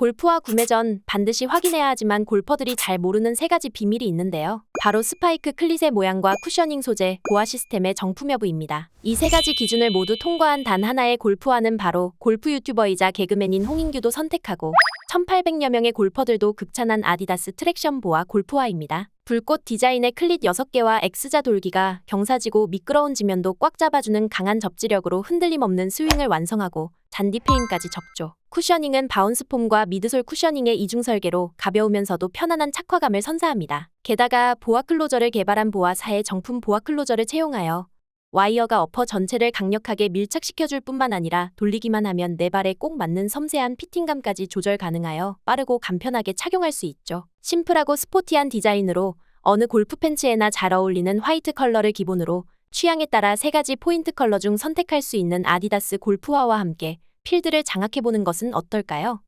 골프화 구매 전 반드시 확인해야 하지만 골퍼들이 잘 모르는 세 가지 비밀이 있는데요. 바로 스파이크 클릿의 모양과 쿠셔닝 소재, 보아 시스템의 정품 여부입니다. 이 세 가지 기준을 모두 통과한 단 하나의 골프화는 바로 골프 유튜버이자 개그맨인 홍인규도 선택하고 1800여 명의 골퍼들도 극찬한 아디다스 트랙션 보아 골프화입니다. 불꽃 디자인의 클릿 6개와 X자 돌기가 경사지고 미끄러운 지면도 꽉 잡아주는 강한 접지력으로 흔들림 없는 스윙을 완성하고 잔디 페인까지 적조. 쿠셔닝은 바운스 폼과 미드솔 쿠셔닝의 이중 설계로 가벼우면서도 편안한 착화감을 선사합니다. 게다가 보아 클로저를 개발한 보아사의 정품 보아 클로저를 채용하여 와이어가 어퍼 전체를 강력하게 밀착시켜줄 뿐만 아니라 돌리기만 하면 내 발에 꼭 맞는 섬세한 피팅감까지 조절 가능하여 빠르고 간편하게 착용할 수 있죠. 심플하고 스포티한 디자인으로 어느 골프 팬츠에나 잘 어울리는 화이트 컬러를 기본으로 취향에 따라 세 가지 포인트 컬러 중 선택할 수 있는 아디다스 골프화와 함께 필드를 장악해보는 것은 어떨까요?